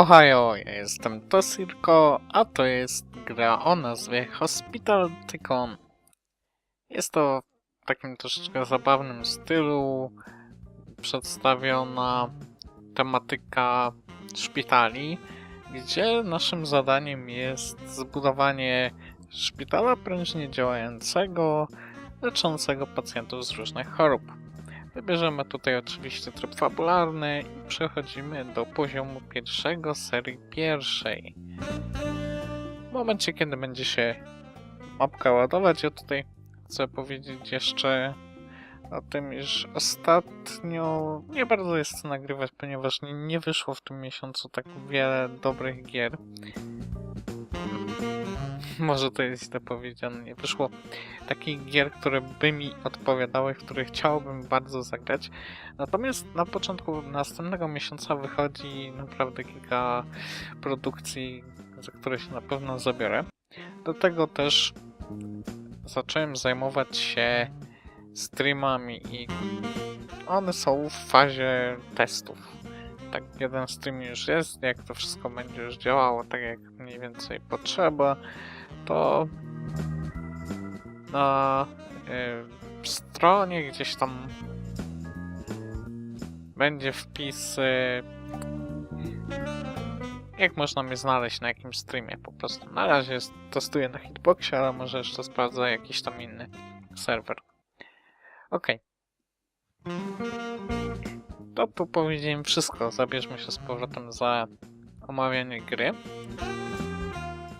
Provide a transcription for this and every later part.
Ohio, ja jestem Tosirko, a to jest gra o nazwie Hospital Tycoon. Jest to w takim troszeczkę zabawnym stylu przedstawiona tematyka szpitali, gdzie naszym zadaniem jest zbudowanie szpitala prężnie działającego, leczącego pacjentów z różnych chorób. Wybierzemy tutaj oczywiście tryb fabularny i przechodzimy do poziomu pierwszego serii pierwszej. W momencie, kiedy będzie się mapka ładować, ja tutaj chcę powiedzieć jeszcze o tym, iż ostatnio nie bardzo jest co nagrywać, ponieważ nie, nie wyszło w tym miesiącu tak wiele dobrych gier. Może to jest źle powiedziane, nie wyszło takich gier, które by mi odpowiadały, które chciałbym bardzo zagrać. Natomiast na początku następnego miesiąca wychodzi naprawdę kilka produkcji, za które się na pewno zabiorę. Do tego też zacząłem zajmować się streamami i one są w fazie testów. Tak, jeden stream już jest, jak to wszystko będzie już działało tak jak mniej więcej potrzeba, to na y, stronie gdzieś tam będzie wpis y, jak można mnie znaleźć na jakimś streamie po prostu. Na razie testuję na Hitboxie, ale może jeszcze sprawdzę jakiś tam inny serwer. Okej. To tu powiedziałem wszystko. Zabierzmy się z powrotem za omawianie gry.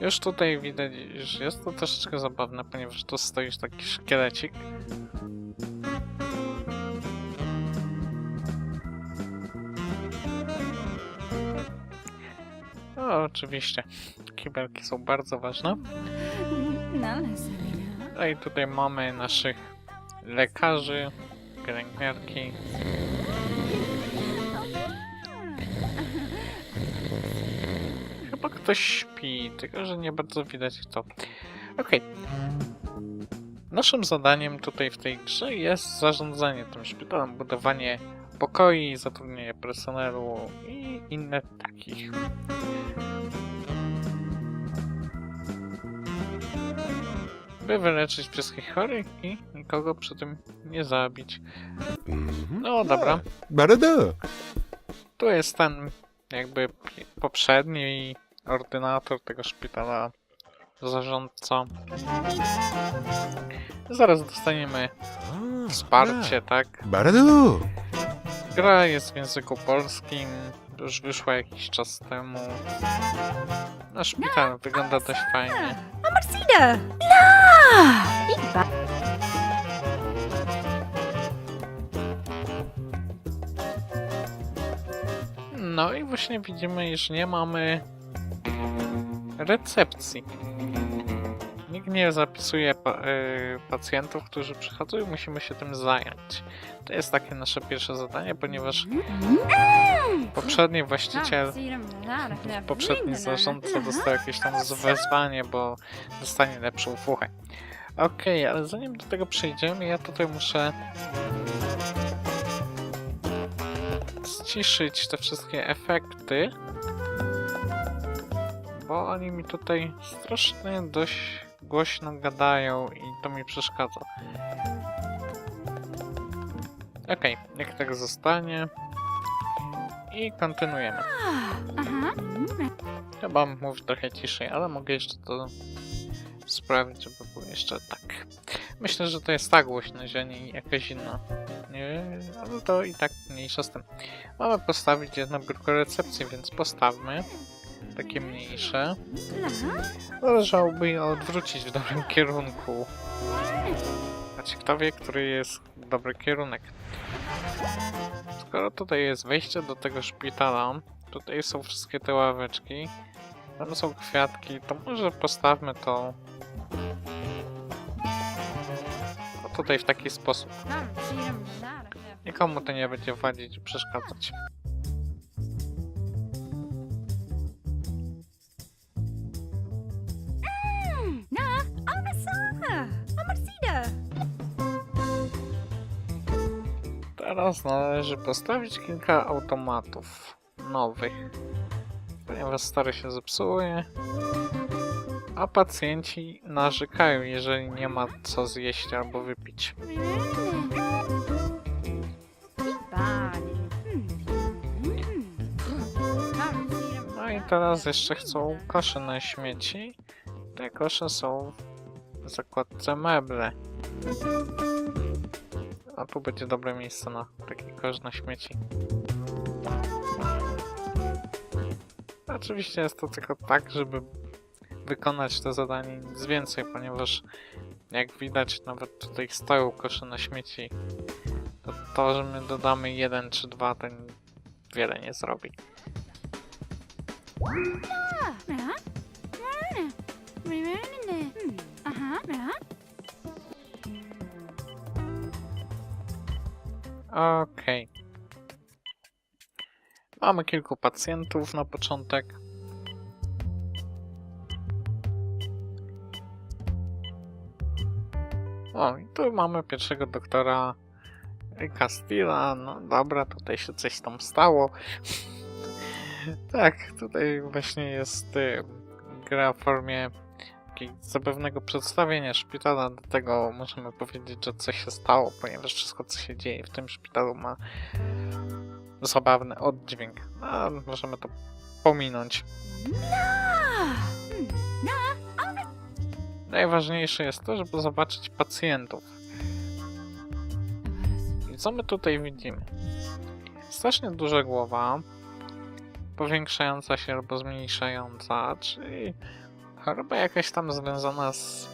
Już tutaj widać, że jest to troszeczkę zabawne, ponieważ tu stoi już taki szkielecik. No, oczywiście. Kibelki są bardzo ważne. No i tutaj mamy naszych lekarzy, pielęgniarki. Ktoś śpi, tylko że nie bardzo widać kto. Okej. Naszym zadaniem tutaj w tej grze jest zarządzanie tym szpitalem, budowanie pokoi, zatrudnienie personelu i inne takich. By wyleczyć wszystkich chorych i nikogo przy tym nie zabić. No dobra. Tu jest ten jakby poprzedni ordynator tego szpitala, zarządca. Zaraz dostaniemy wsparcie, tak? Barado. Gra jest w języku polskim, już wyszła jakiś czas temu. No szpital wygląda dość fajnie. Marcida! La! Iba. No i właśnie widzimy, iż nie mamy recepcji. Nikt nie zapisuje pa y, pacjentów, którzy przychodzą i musimy się tym zająć. To jest takie nasze pierwsze zadanie, ponieważ poprzedni właściciel, poprzedni zarządca dostał jakieś tam wezwanie, bo dostanie lepszą fuchę. Okej, ale zanim do tego przejdziemy, ja tutaj muszę ściszyć te wszystkie efekty, bo oni mi tutaj strasznie dość głośno gadają i to mi przeszkadza. Okej, niech tak zostanie. I kontynuujemy. Chyba mówię trochę ciszej, ale mogę jeszcze to sprawić, żeby było jeszcze tak. Myślę, że to jest tak głośno, że nie jakaś inna. Nie, ale to i tak mniejsza z tym. Mamy postawić jedno biurko recepcji, więc postawmy takie mniejsze. Należałoby je odwrócić w dobrym kierunku. A kto wie, który jest dobry kierunek. Skoro tutaj jest wejście do tego szpitala, tutaj są wszystkie te ławeczki, tam są kwiatki, to może postawmy to no tutaj w taki sposób. Nikomu to nie będzie wadzić przeszkadzać. Teraz należy postawić kilka automatów nowych. ponieważ stare się zepsuje, a pacjenci narzekają, jeżeli nie ma co zjeść albo wypić. No i teraz jeszcze chcą kosze na śmieci. Te kosze są w zakładce meble. A tu będzie dobre miejsce na taki kosz na śmieci. Oczywiście jest to tylko tak, żeby wykonać to zadanie nic więcej, ponieważ jak widać nawet tutaj stoją kosze na śmieci. To to, że my dodamy jeden czy dwa, to wiele nie zrobi. Okej. Mamy kilku pacjentów na początek. O, i tu mamy pierwszego doktora Castilla. No dobra, tutaj się coś tam stało. tak, tutaj właśnie jest y, gra w formie takiego zabawnego przedstawienia szpitala. Do tego możemy powiedzieć, że coś się stało, ponieważ wszystko, co się dzieje w tym szpitalu ma zabawny oddźwięk. A możemy to pominąć. Najważniejsze jest to, żeby zobaczyć pacjentów. I co my tutaj widzimy? Strasznie duża głowa, powiększająca się albo zmniejszająca, czyli choroba jakaś tam związana z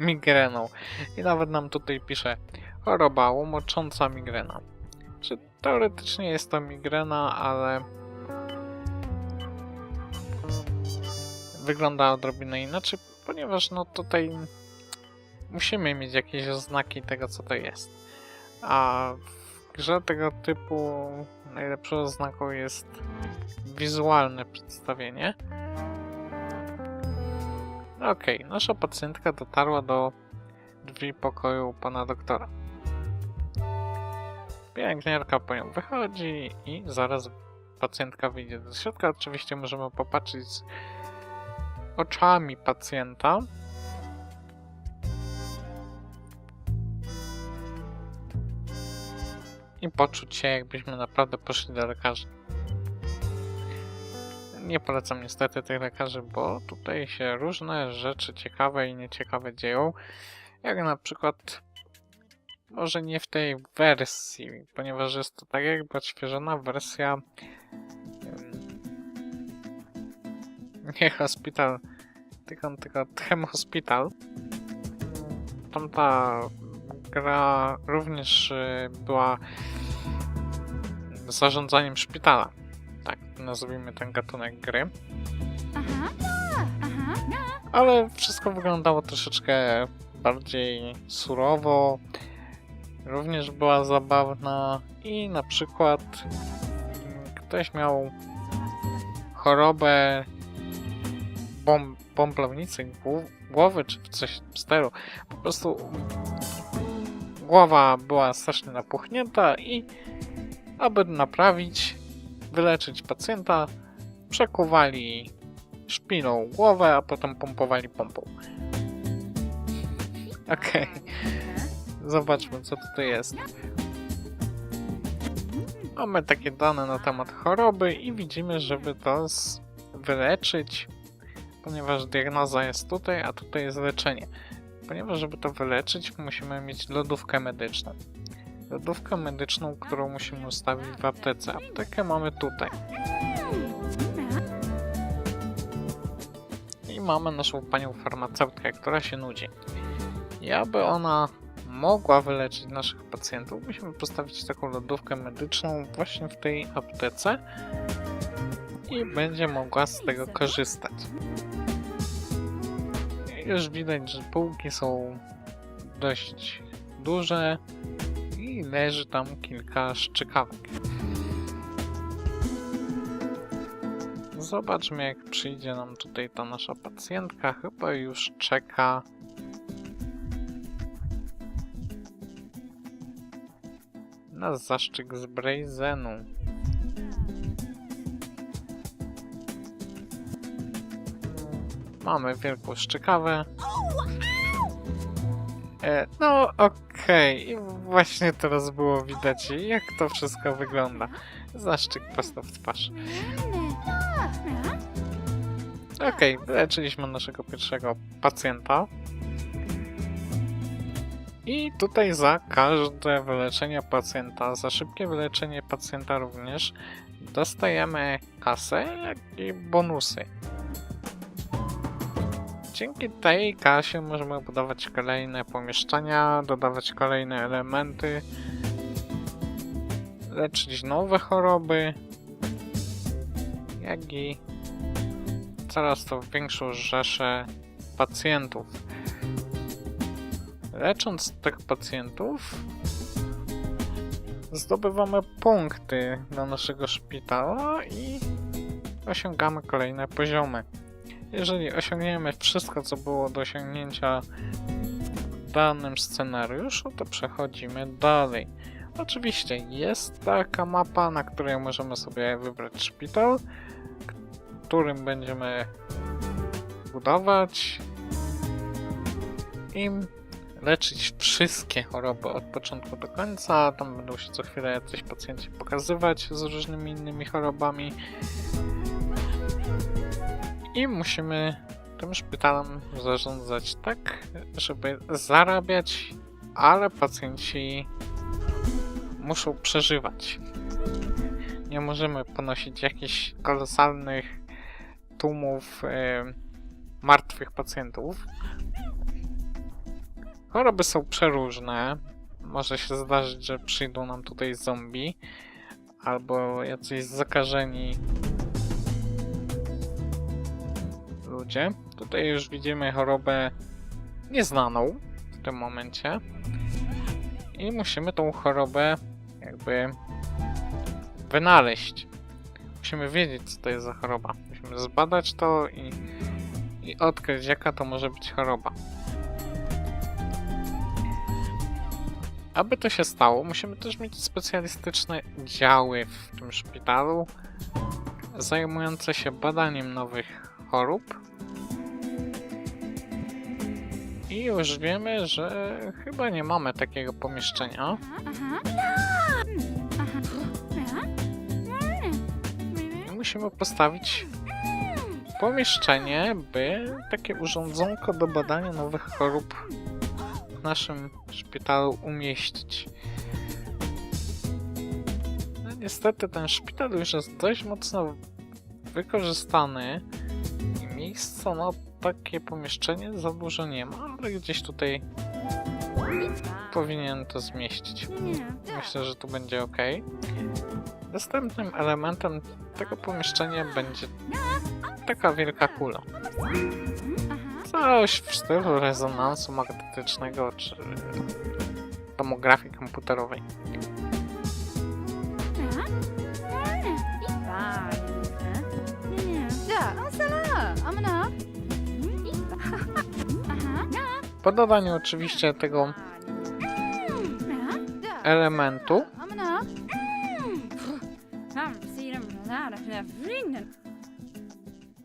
migreną. I nawet nam tutaj pisze choroba łomocząca migrena. Czy teoretycznie jest to migrena, ale wygląda odrobinę inaczej, ponieważ no tutaj musimy mieć jakieś oznaki tego, co to jest. A w grze tego typu najlepszą oznaką jest wizualne przedstawienie. Okej, nasza pacjentka dotarła do drzwi pokoju pana doktora. Pielęgniarka po nią wychodzi i zaraz pacjentka wyjdzie do środka. Oczywiście możemy popatrzeć z oczami pacjenta. I poczuć się, jakbyśmy naprawdę poszli do lekarza. Nie polecam niestety tych lekarzy, bo tutaj się różne rzeczy ciekawe i nieciekawe dzieją. Jak na przykład może nie w tej wersji, ponieważ jest to tak jakby odświeżona wersja nie Hospital, tylko, tylko Tchem Hospital. Tamta gra również y, była zarządzaniem szpitala. Nazwijmy ten gatunek gry. Ale wszystko wyglądało troszeczkę bardziej surowo. Również była zabawna i na przykład mm, ktoś miał chorobę bom bąblownicy głowy czy coś w stylu. Po prostu głowa była strasznie napuchnięta i aby naprawić, wyleczyć pacjenta, przekuwali szpiną głowę, a potem pompowali pompą. Okej, zobaczmy co tutaj jest. Mamy takie dane na temat choroby i widzimy, żeby to wyleczyć, ponieważ diagnoza jest tutaj, a tutaj jest leczenie. Ponieważ żeby to wyleczyć, musimy mieć lodówkę medyczną. Lodówkę medyczną, którą musimy ustawić w aptece. Aptekę mamy tutaj. I mamy naszą panią farmaceutkę, która się nudzi. I aby ona mogła wyleczyć naszych pacjentów, musimy postawić taką lodówkę medyczną właśnie w tej aptece i będzie mogła z tego korzystać. Już widać, że półki są dość duże leży tam kilka szczykawek. Zobaczmy, jak przyjdzie nam tutaj ta nasza pacjentka. Chyba już czeka. Na zaszczyk z Brazenu. Mamy wielką szczykawę. Oh, e, no, okej, i właśnie teraz było widać jak to wszystko wygląda. Zaszczyk prosto w twarz. Okej, wyleczyliśmy naszego pierwszego pacjenta. I tutaj za każde wyleczenie pacjenta, za szybkie wyleczenie pacjenta również, dostajemy kasę, i bonusy. Dzięki tej kasie możemy budować kolejne pomieszczenia, dodawać kolejne elementy, leczyć nowe choroby, jak i coraz to większą rzeszę pacjentów. Lecząc tych pacjentów, zdobywamy punkty do naszego szpitala i osiągamy kolejne poziomy. Jeżeli osiągniemy wszystko, co było do osiągnięcia w danym scenariuszu, to przechodzimy dalej. Oczywiście jest taka mapa, na której możemy sobie wybrać szpital, którym będziemy budować i leczyć wszystkie choroby od początku do końca. Tam będą się co chwilę jacyś pacjenci pokazywać z różnymi innymi chorobami. I musimy tym szpitalem zarządzać tak, żeby zarabiać, ale pacjenci muszą przeżywać. Nie możemy ponosić jakichś kolosalnych tłumów e, martwych pacjentów. Choroby są przeróżne. Może się zdarzyć, że przyjdą nam tutaj zombie albo jacyś zakażeni ludzie. Tutaj już widzimy chorobę nieznaną w tym momencie. I musimy tą chorobę jakby wynaleźć. Musimy wiedzieć, co to jest za choroba. Musimy zbadać to i, i odkryć, jaka to może być choroba. Aby to się stało, musimy też mieć specjalistyczne działy w tym szpitalu, zajmujące się badaniem nowych chorób. I już wiemy, że chyba nie mamy takiego pomieszczenia. Musimy postawić pomieszczenie, by takie urządzonko do badania nowych chorób w naszym szpitalu umieścić. No niestety ten szpital już jest dość mocno wykorzystany i miejsca na takie pomieszczenie za dużo nie ma, ale gdzieś tutaj powinien to zmieścić. Myślę, że to będzie ok. Następnym elementem tego pomieszczenia będzie taka wielka kula. Coś w stylu rezonansu magnetycznego czy tomografii komputerowej. Po dodaniu oczywiście tego elementu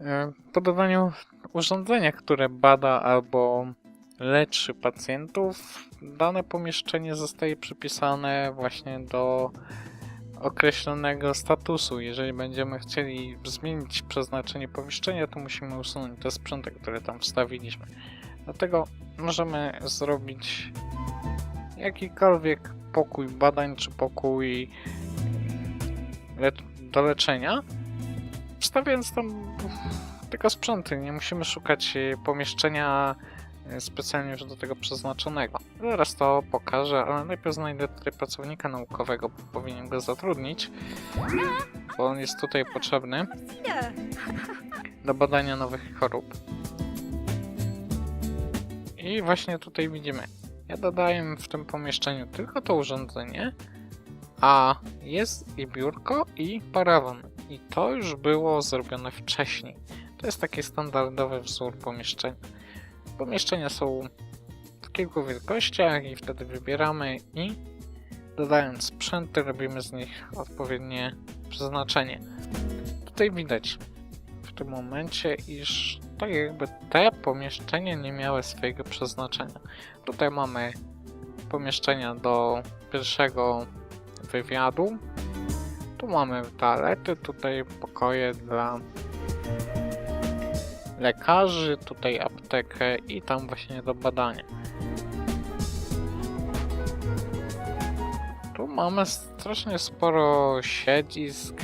E, Po dodaniu urządzenia, które bada albo leczy pacjentów, dane pomieszczenie zostaje przypisane właśnie do określonego statusu. Jeżeli będziemy chcieli zmienić przeznaczenie pomieszczenia, to musimy usunąć te sprzęty, które tam wstawiliśmy. Dlatego możemy zrobić jakikolwiek pokój badań czy pokój le do leczenia, wstawiając tam tylko sprzęty. Nie musimy szukać pomieszczenia e, specjalnie już do tego przeznaczonego. Zaraz to pokażę, ale najpierw znajdę tutaj pracownika naukowego, bo powinien go zatrudnić, bo on jest tutaj potrzebny do badania nowych chorób. I właśnie tutaj widzimy, ja dodaję w tym pomieszczeniu tylko to urządzenie, a jest i biurko i parawon. I to już było zrobione wcześniej. To jest taki standardowy wzór pomieszczenia. Pomieszczenia są w kilku wielkościach i wtedy wybieramy i dodając sprzęty robimy z nich odpowiednie przeznaczenie. Tutaj widać tym momencie, iż tak jakby te pomieszczenia nie miały swojego przeznaczenia. Tutaj mamy pomieszczenia do pierwszego wywiadu. Tu mamy toalety, tutaj pokoje dla lekarzy, tutaj aptekę i tam właśnie do badania. Tu mamy strasznie sporo siedzisk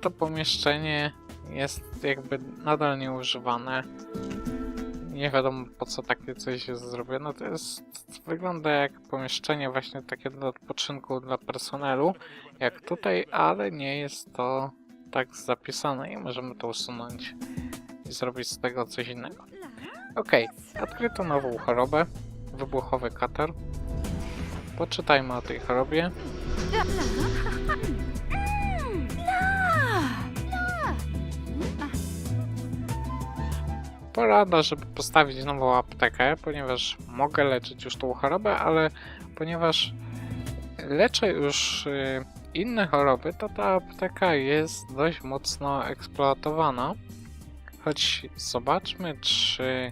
to pomieszczenie jest jakby nadal nieużywane. Nie wiadomo po co takie coś jest zrobione. To jest wygląda jak pomieszczenie właśnie takie do odpoczynku dla personelu, jak tutaj, ale nie jest to tak zapisane i możemy to usunąć i zrobić z tego coś innego. Okej, odkryto nową chorobę, wybuchowy katar. Poczytajmy o tej chorobie. Porada, żeby postawić nową aptekę, ponieważ mogę leczyć już tą chorobę, ale ponieważ leczę już y, inne choroby, to ta apteka jest dość mocno eksploatowana. Choć zobaczmy, czy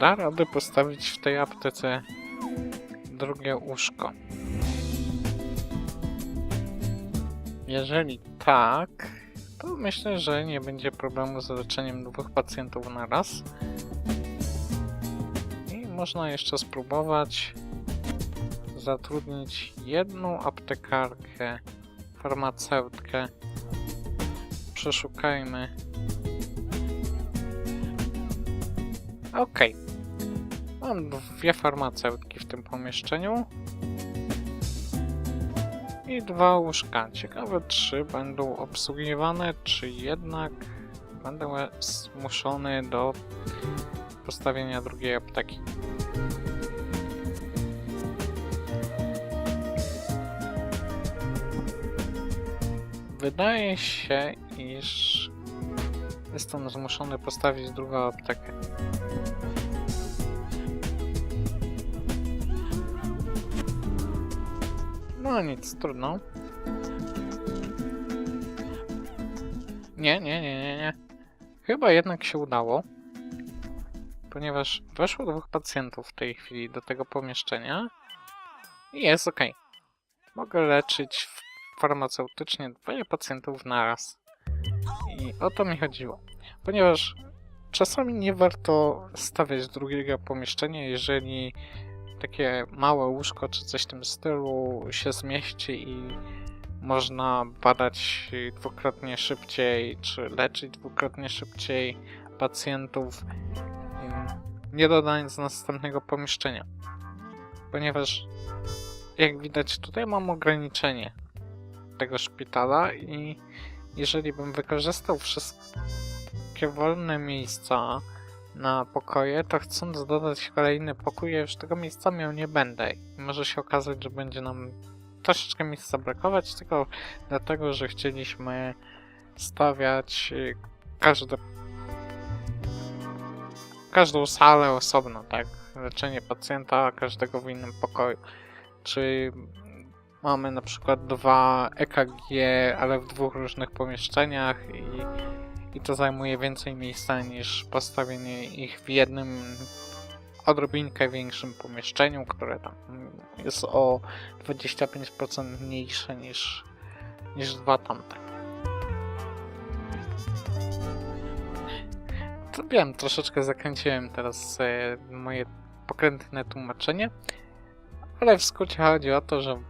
da radę postawić w tej aptece drugie łóżko. Jeżeli tak, to myślę, że nie będzie problemu z leczeniem dwóch pacjentów na raz. I można jeszcze spróbować zatrudnić jedną aptekarkę, farmaceutkę. Przeszukajmy. Okej. Mam dwie farmaceutki w tym pomieszczeniu. I dwa łóżka. Ciekawe, czy będą obsługiwane, czy jednak będę zmuszony do postawienia drugiej apteki. Wydaje się, iż jestem zmuszony postawić drugą aptekę. No nic, trudno. Nie, nie, nie, nie, nie. Chyba jednak się udało. Ponieważ weszło dwóch pacjentów w tej chwili do tego pomieszczenia. I jest ok. Mogę leczyć farmaceutycznie dwoje pacjentów naraz. I o to mi chodziło. Ponieważ czasami nie warto stawiać drugiego pomieszczenia, jeżeli takie małe łóżko czy coś w tym stylu się zmieści i można badać dwukrotnie szybciej, czy leczyć dwukrotnie szybciej pacjentów, nie dodając następnego pomieszczenia. Ponieważ, jak widać, tutaj mam ograniczenie tego szpitala i jeżeli bym wykorzystał wszystkie wolne miejsca na pokoje, to chcąc dodać kolejny pokój, ja już tego miejsca miał nie będę. Może się okazać, że będzie nam troszeczkę miejsca brakować, tylko dlatego, że chcieliśmy stawiać y, każde każdą salę osobno, tak? Leczenie pacjenta każdego w innym pokoju. Czy mamy na przykład dwa EKG, ale w dwóch różnych pomieszczeniach i i to zajmuje więcej miejsca niż postawienie ich w jednym odrobinkę większym pomieszczeniu, które tam jest o 25% mniejsze niż, niż dwa tamte. To wiem, troszeczkę zakręciłem teraz e, moje pokrętne tłumaczenie, ale w skrócie chodzi o to, że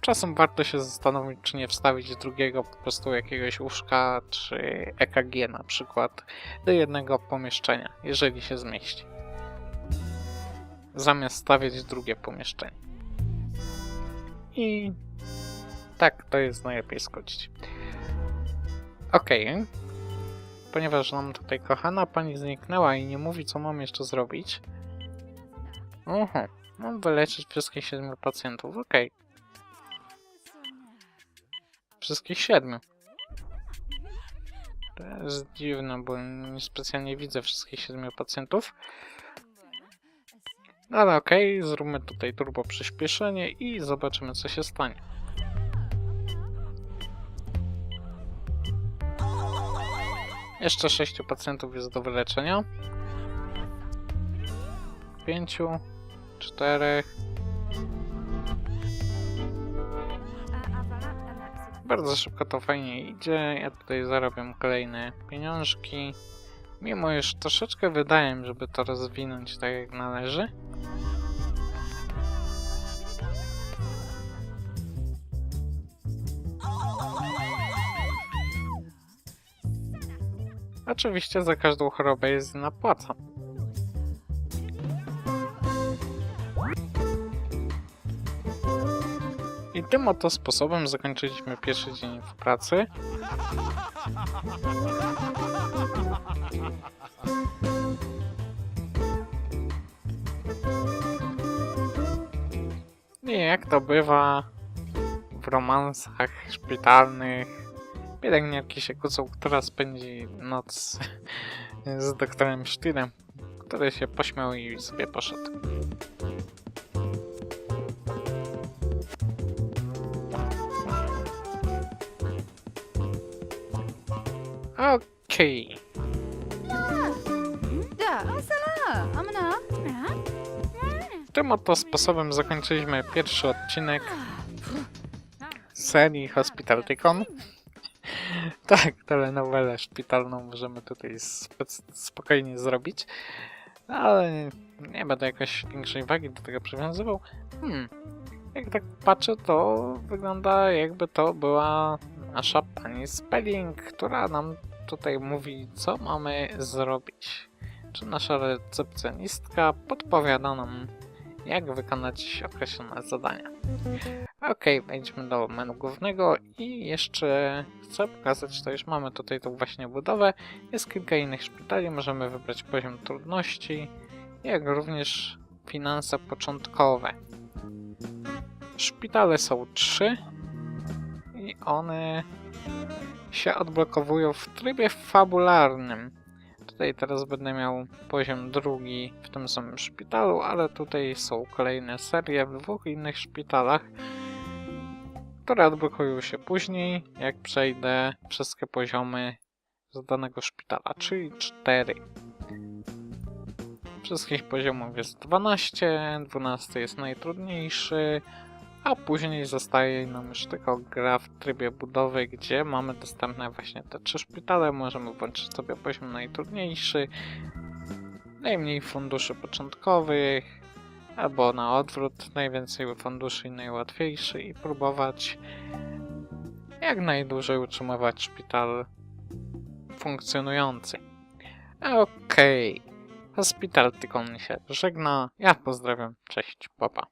Czasem warto się zastanowić, czy nie wstawić drugiego po prostu jakiegoś łóżka, czy EKG na przykład do jednego pomieszczenia, jeżeli się zmieści. Zamiast stawiać drugie pomieszczenie. I tak to jest najlepiej skrócić. Ok. Ponieważ nam tutaj kochana pani zniknęła i nie mówi, co mam jeszcze zrobić. Oho, mam wyleczyć wszystkich siedmiu pacjentów. Okej wszystkich siedmiu. To jest dziwne, bo nie specjalnie widzę wszystkich siedmiu pacjentów. No ale okej, okay, zróbmy tutaj turbo przyspieszenie i zobaczymy co się stanie. Jeszcze sześciu pacjentów jest do wyleczenia. Pięciu, czterech, Bardzo szybko to fajnie idzie. Ja tutaj zarabiam kolejne pieniążki. Mimo już troszeczkę wydaje, żeby to rozwinąć tak jak należy. Oczywiście za każdą chorobę jest inna I tym oto sposobem zakończyliśmy pierwszy dzień w pracy. I jak to bywa w romansach szpitalnych, pielęgniarki się kłócą, która spędzi noc z doktorem Sztylem, który się pośmiał i sobie poszedł. Okej. Tym oto sposobem zakończyliśmy pierwszy odcinek serii Hospital Tycoon. tak, telenowelę szpitalną możemy tutaj spokojnie zrobić, ale nie, nie będę jakoś większej wagi do tego przywiązywał. Hmm, jak tak patrzę, to wygląda jakby to była nasza pani Spelling, która nam tutaj mówi, co mamy zrobić. Czy nasza recepcjonistka podpowiada nam, jak wykonać określone zadania. Ok, wejdźmy do menu głównego i jeszcze chcę pokazać, to już mamy tutaj tą właśnie budowę. Jest kilka innych szpitali, możemy wybrać poziom trudności, jak również finanse początkowe. Szpitale są trzy i one się odblokowują w trybie fabularnym. Tutaj teraz będę miał poziom drugi w tym samym szpitalu, ale tutaj są kolejne serie w dwóch innych szpitalach, które odblokują się później, jak przejdę wszystkie poziomy z danego szpitala, czyli 4. Wszystkich poziomów jest 12, 12 jest najtrudniejszy, a później zostaje nam już tylko gra w trybie budowy, gdzie mamy dostępne właśnie te trzy szpitale. Możemy włączyć sobie poziom najtrudniejszy, najmniej funduszy początkowych, albo na odwrót, najwięcej funduszy i najłatwiejszy i próbować jak najdłużej utrzymywać szpital funkcjonujący. Okej. Hospital Tykon się żegna. Ja pozdrawiam. Cześć. Papa.